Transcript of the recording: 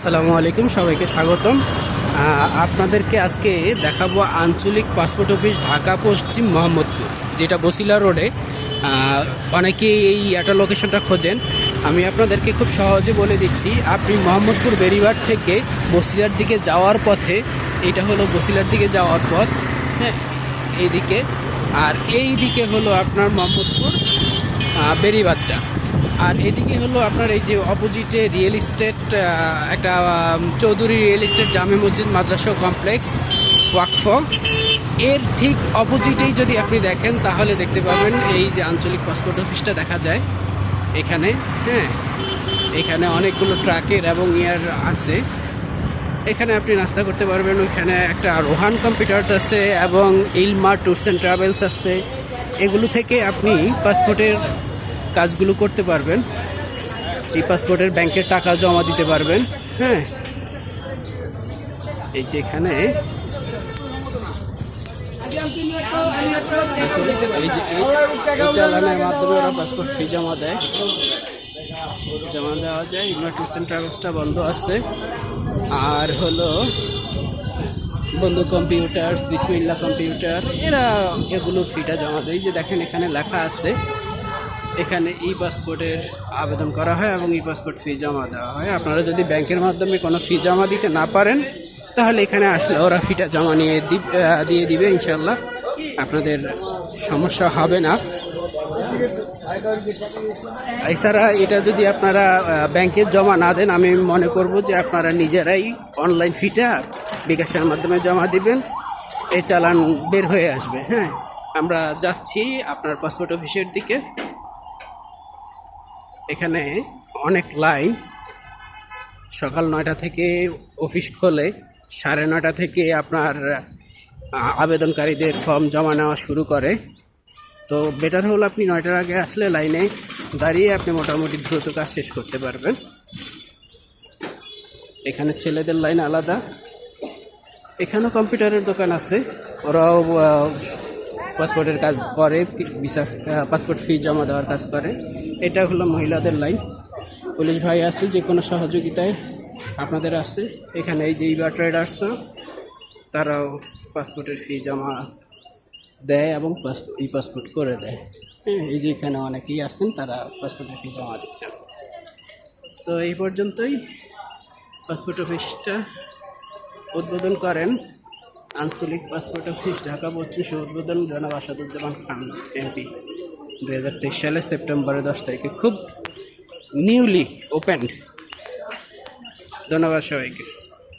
আসসালামু আলাইকুম সবাইকে স্বাগতম। আপনাদেরকে আজকে দেখাবো আঞ্চলিক পাসপোর্ট অফিস ঢাকা পশ্চিম মোহাম্মদপুর যেটা বসিলা রোডে। অনেকেই এই একটা লোকেশনটা খোঁজেন। আমি আপনাদেরকে খুব সহজে বলে দিচ্ছি আপনি মোহাম্মদপুর বেরিবাট থেকে বসিলার দিকে যাওয়ার পথে এটা হলো বসিলার দিকে যাওয়ার পথ হ্যাঁ এইদিকে। আর এই দিকে হলো আপনার মোহাম্মদপুর আহ, বেরিবাদটা আর এদিকে হলো আপনার এই যে অপোজিটে রিয়েল ইস্টেট একটা চৌধুরী রিয়েল ইস্টেট জামে মসজিদ মাদ্রাসা কমপ্লেক্স ওয়াকফ। এর ঠিক অপোজিটেই যদি আপনি দেখেন, তাহলে দেখতে পাবেন এই যে আঞ্চলিক পাসপোর্ট অফিসটা দেখা যায় এখানে হ্যাঁ? এখানে অনেকগুলো ট্রাকের এবং ইয়ার আছে। এখানে আপনি নাস্তা করতে পারবেন, ওইখানে একটা রোহান কম্পিউটার্স আছে এবং ইলমা, ট্যুরস অ্যান্ড ট্রাভেলস আছে। এগুলো থেকে আপনি পাসপোর্টের কাজগুলো করতে পারবেন। এই পাসপোর্টের ব্যাংকের টাকা জমা দিতে পারবেন হ্যাঁ। এই যে এখানে। চালানের মাধ্যমে ওরা পাসপোর্ট ফি জমা দেয়। জমা দেওয়া যায় ইমার্জেন্সি ট্রাভেলসটা বন্ধ আছে। আর হলো বন্ধু কম্পিউটার বিসমিল্লা কম্পিউটার এরা এগুলো ফিটা জমা দেয়। যে দেখেন এখানে লেখা আছে। এখানে ই পাসপোর্টের আবেদন করা হয় এবং ই পাসপোর্ট ফি জমা দেওয়া হয়। আপনারা যদি ব্যাংকের মাধ্যমে কোনো ফি জমা দিতে না পারেন, তাহলে এখানে আসলে ওরা ফিটা জমা নিয়ে দিয়ে দিবে ইনশাল্লাহ আপনাদের সমস্যা হবে না। এছাড়া এটা যদি আপনারা ব্যাংকে জমা না দেন, আমি মনে করব যে আপনারা নিজেরাই অনলাইন ফিটা বিকাশের মাধ্যমে জমা দিবেন। এই চালান বের হয়ে আসবে হ্যাঁ। আমরা যাচ্ছি আপনার পাসপোর্ট অফিসের দিকে। এখানে অনেক লাইন সকাল নয়টা থেকে অফিস খোলে, সাড়ে নয়টা থেকে আপনার আবেদনকারীদের ফর্ম জমা নেওয়া শুরু করে। তো বেটার হলো আপনি নয়টার আগে আসলে লাইনে দাঁড়িয়ে আপনি মোটামুটি দ্রুত কাজ শেষ করতে পারবেন। এখানে ছেলেদের লাইন আলাদা। এখানেও কম্পিউটারের দোকান আছে। ওরাও পাসপোর্টের কাজ করে, ভিসা পাসপোর্ট ফি জমা দেওয়ার কাজ করে। এটা হলো মহিলাদের লাইন। পুলিশ ভাই আছে, যে কোনো সহযোগিতায় আপনাদের আছে। এখানে এই যে ইবা ট্রেডার্স তারাও পাসপোর্টের ফি জমা দেয় এবং ই পাসপোর্ট করে দেয়। হ্যাঁ এই যে এখানে অনেকেই আছেন, তারা পাসপোর্টের ফি জমা দিচ্ছেন। তো এই পর্যন্তই পাসপোর্ট অফিসটা উদ্বোধন করেন। আঞ্চলিক পাসপোর্ট অফিস, ঢাকা, পশ্চিম উদ্বোধন জনাব আসাদুজ্জামান খান এমপি দু হাজার তেইশ সালের সেপ্টেম্বরের দশ তারিখে খুব নিউলি ওপেন্ড ধন্যবাদ সবাইকে।